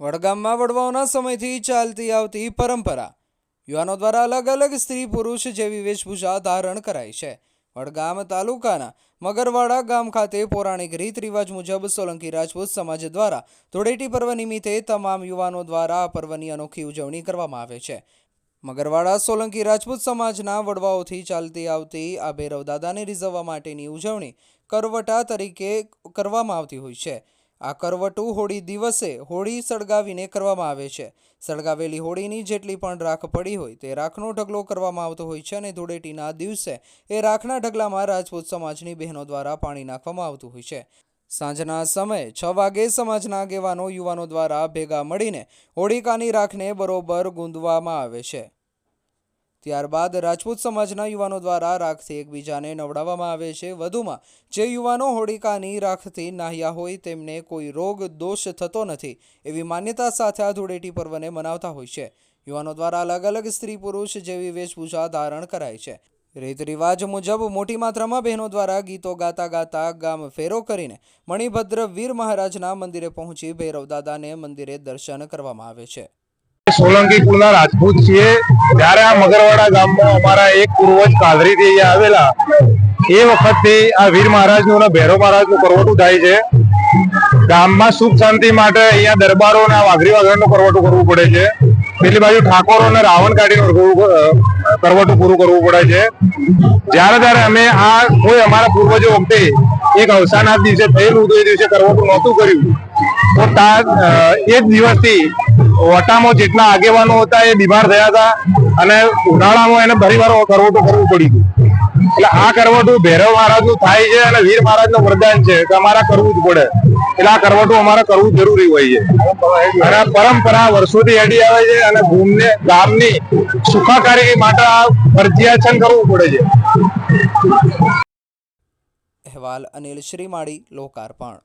વડગામમાં વડવાઓના સમયથી ચાલતી આવતી પરંપરા. યુવાનો દ્વારા અલગ અલગ સ્ત્રી પુરુષ જેવી વેશભૂષા ધારણ કરાઈ છે. વડગામ તાલુકાના મગરવાડા ગામ ખાતે પૌરાણિક રીત રિવાજ મુજબ સોલંકી રાજપૂત સમાજ દ્વારા ધૂળેટી પર્વ નિમિત્તે તમામ યુવાનો દ્વારા આ પર્વની અનોખી ઉજવણી કરવામાં આવે છે. મગરવાડા સોલંકી રાજપૂત સમાજના વડવાઓથી ચાલતી આવતી આ ભૈરવ દાદાને રીઝવવા માટેની ઉજવણી કરવટા તરીકે કરવામાં આવતી હોય છે. આ કરવટું હોળી દિવસે હોળી સળગાવીને કરવામાં આવે છે. સળગાવેલી હોળીની જેટલી પણ રાખ પડી હોય તે રાખનો ઢગલો કરવામાં આવતો હોય છે અને ધૂળેટીના દિવસે એ રાખના ઢગલામાં રાજપૂત સમાજની બહેનો દ્વારા પાણી નાખવામાં આવતું હોય છે. સાંજના સમયે છ વાગે સમાજના આગેવાનો યુવાનો દ્વારા ભેગા મળીને હોળિકાની રાખને બરોબર ગૂંદવામાં આવે છે. ત્યારબાદ રાજપૂત સમાજના યુવાનો દ્વારા રાખથી એકબીજાને નવડાવવામાં આવે છે. વધુમાં, જે યુવાનો હોળિકાની રાખથી નાહ્યા હોય તેમને કોઈ રોગ, દોષ થતો નથી એવી માન્યતા સાથે આ ધૂળેટી પર્વને મનાવતા હોય છે. યુવાનો દ્વારા અલગ અલગ સ્ત્રી પુરુષ જેવી વેશભૂષા ધારણ કરાય છે. રીત રિવાજ મુજબ, મોટી માત્રામાં બહેનો દ્વારા ગીતો ગાતા ગાતા ગામ ફેરો કરીને મણિભદ્ર વીર મહારાજના મંદિરે પહોંચી ભૈરવ દાદાને મંદિરે દર્શન કરવામાં આવે છે. સોલંકી કુળના રાજપૂત છીએ. ત્યારે આ મગરવાડા ગામમાં અમારા એક પૂર્વજ કાદરીથી અહીંયા આવેલા. એ વખતથી આ વીર મહારાજનું અને ભૈરવ મહારાજનું કરવટું થાય છે. ગામમાં સુખ શાંતિ માટે અહીંયા દરબારો અને વાઘરી વાઘરનું કરવટું કરવું પડે છે. પેલી બાજુ ઠાકોરો અને રાવણ કાઢીને કરવું- કરવટું પૂરું કરવું પડે છે. જ્યારે ત્યારે અમે આ કોઈ અમારા પૂર્વજો વખતે એક અવસાના દિવસે થયેલું હતું, એ દિવસે કરવટું નહોતું કર્યું. તો તા એ જ દિવસથી વટામાં જેટલા આગેવાનો હતા એ બીમાર થયા હતા અને ઉનાળામાં એને ફરીવાર કરવટો કરવું પડ્યું હતું એટલે આ કરવટું ભૈરવ મહારાજનું થાય છે અને વીર મહારાજનું વરદાન છે કે અમારે કરવું જ પડે. એટલે આ કરવટું અમારે કરવું જરૂરી હોય છે. અને પરંપરા વર્ષોથી હેડી આવે છે અને ભૂમને, ગામની સુખાકારી માટે આ ફરજિયાત કરવું પડે છે. અહેવાલ અનિલ શ્રીમાળી, લોકાર્પણ.